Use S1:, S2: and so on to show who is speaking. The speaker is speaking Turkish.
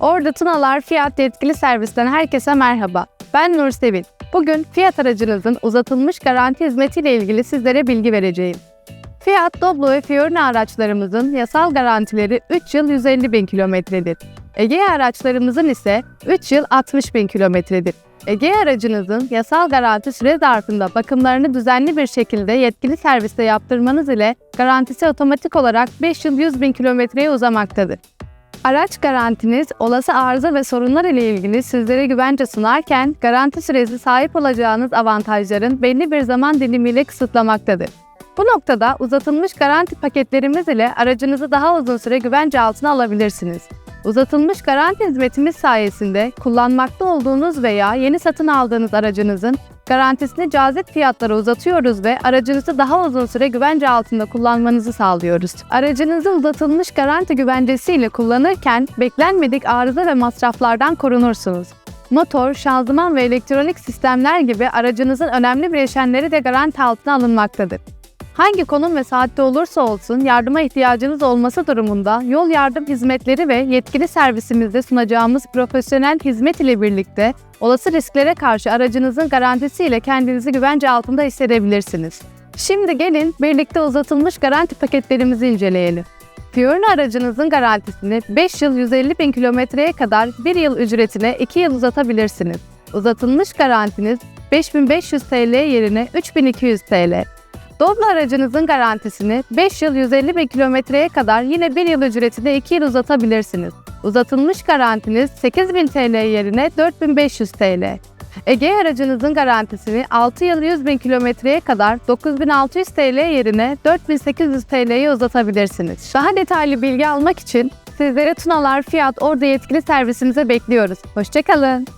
S1: Orada Tunalar Fiyat Yetkili Servis'ten herkese merhaba. Ben Nur Sevil. Bugün Fiyat aracınızın uzatılmış garanti hizmetiyle ilgili sizlere bilgi vereceğim. Fiat Doblo ve Fiorino araçlarımızın yasal garantileri 3 yıl 150 bin kilometredir. Egea araçlarımızın ise 3 yıl 60 bin kilometredir. Egea aracınızın yasal garanti süre zarfında bakımlarını düzenli bir şekilde yetkili serviste yaptırmanız ile garantisi otomatik olarak 5 yıl 100 bin kilometreye uzamaktadır. Araç garantiniz olası arıza ve sorunlar ile ilgili sizlere güvence sunarken garanti süresi sahip olacağınız avantajların belli bir zaman dilimiyle kısıtlamaktadır. Bu noktada uzatılmış garanti paketlerimiz ile aracınızı daha uzun süre güvence altına alabilirsiniz. Uzatılmış garanti hizmetimiz sayesinde kullanmakta olduğunuz veya yeni satın aldığınız aracınızın garantisini cazip fiyatlara uzatıyoruz ve aracınızı daha uzun süre güvence altında kullanmanızı sağlıyoruz. Aracınızı uzatılmış garanti güvencesiyle kullanırken beklenmedik arıza ve masraflardan korunursunuz. Motor, şanzıman ve elektronik sistemler gibi aracınızın önemli bileşenleri de garanti altına alınmaktadır. Hangi konum ve saatte olursa olsun yardıma ihtiyacınız olması durumunda yol yardım hizmetleri ve yetkili servisimizde sunacağımız profesyonel hizmet ile birlikte olası risklere karşı aracınızın garantisiyle kendinizi güvence altında hissedebilirsiniz. Şimdi gelin birlikte uzatılmış garanti paketlerimizi inceleyelim. Fiorino aracınızın garantisini 5 yıl 150 bin kilometreye kadar 1 yıl ücretine 2 yıl uzatabilirsiniz. Uzatılmış garantiniz 5500 TL yerine 3200 TL. Doblo aracınızın garantisini 5 yıl 150 bin kilometreye kadar yine 1 yıl ücretine 2 yıl uzatabilirsiniz. Uzatılmış garantiniz 8000 TL yerine 4500 TL. Ege aracınızın garantisini 6 yıl 100 bin kilometreye kadar 9600 TL yerine 4800 TL'ye uzatabilirsiniz. Daha detaylı bilgi almak için sizlere Tunalar Fiyat Orada yetkili servisimize bekliyoruz. Hoşçakalın.